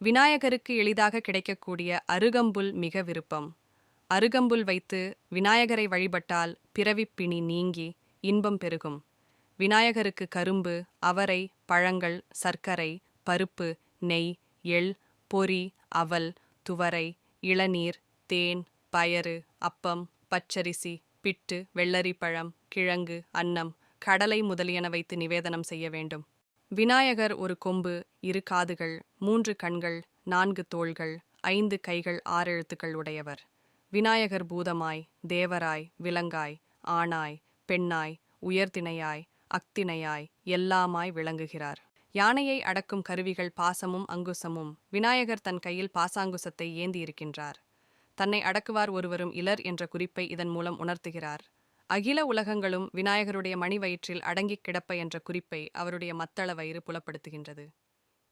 விநாயகருக்கு எளிதாக கிடைக்கக்கூடிய அருகம்புல் மிக விருப்பம். அருகம்புல் வைத்து விநாயகரை வழிபட்டால் பிறவிப்பிணி நீங்கி இன்பம் பெருகும். விநாயகருக்கு கரும்பு அவரை பழங்கள் சர்க்கரை பருப்பு நெய் எள் பொறி அவல் துவரை இளநீர் தேன் பயறு அப்பம் பச்சரிசி பிட்டு வெள்ளரிப்பழம் கிழங்கு அன்னம் கடலை முதலியன வைத்து நிவேதனம் செய்ய வேண்டும். விநாயகர் ஒரு கொம்பு இரு காதுகள் மூன்று கண்கள் நான்கு தோள்கள் ஐந்து கைகள் ஆறு எழுத்துக்கள் உடையவர். விநாயகர் பூதமாய் தேவராய் விலங்காய் ஆணாய் பெண்ணாய் உயர்திணையாய் அக்திணையாய் எல்லாமாய் விளங்குகிறார். யானையை அடக்கும் கருவிகள் பாசமும் அங்குசமும் விநாயகர் தன் கையில் பாசாங்குசத்தை ஏந்தி இருக்கின்றார் தன்னை அடக்குவார் ஒருவரும் இலர் என்ற குறிப்பை இதன் மூலம் உணர்த்துகிறார். அகில உலகங்களும் விநாயகருடைய மணி வயிற்றில் அடங்கிக் கிடப்ப என்ற குறிப்பை அவருடைய மத்தள வயிறு புலப்படுத்துகின்றது.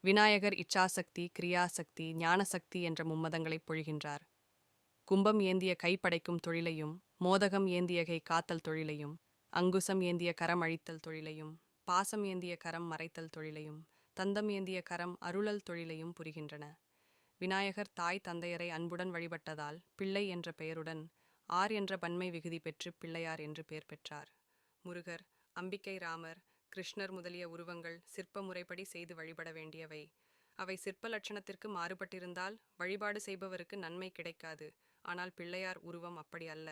விநாயகர் இச்சாசக்தி கிரியாசக்தி ஞானசக்தி என்ற மும்மதங்களைப் பொழிகின்றார். கும்பம் ஏந்திய கைப்படைக்கும் தொழிலையும் மோதகம் ஏந்திய கை காத்தல் தொழிலையும் அங்குசம் ஏந்திய கரம் அழித்தல் தொழிலையும் பாசம் ஏந்திய கரம் மறைத்தல் தொழிலையும் தந்தம் ஏந்திய கரம் அருளல் தொழிலையும் புரிகின்றன. விநாயகர் தாய் தந்தையரை அன்புடன் வழிபட்டதால் பிள்ளை என்ற பெயருடன் ஆர் என்ற பன்மை விகுதி பெற்று பிள்ளையார் என்று பெயர் பெற்றார். முருகர் அம்பிக்கை ராமர் கிருஷ்ணர் முதலிய உருவங்கள் சிற்ப முறைப்படி செய்து வழிபட வேண்டியவை. அவை சிற்ப லட்சணத்திற்கு மாறுபட்டிருந்தால் வழிபாடு செய்பவருக்கு நன்மை கிடைக்காது. ஆனால் பிள்ளையார் உருவம் அப்படி அல்ல.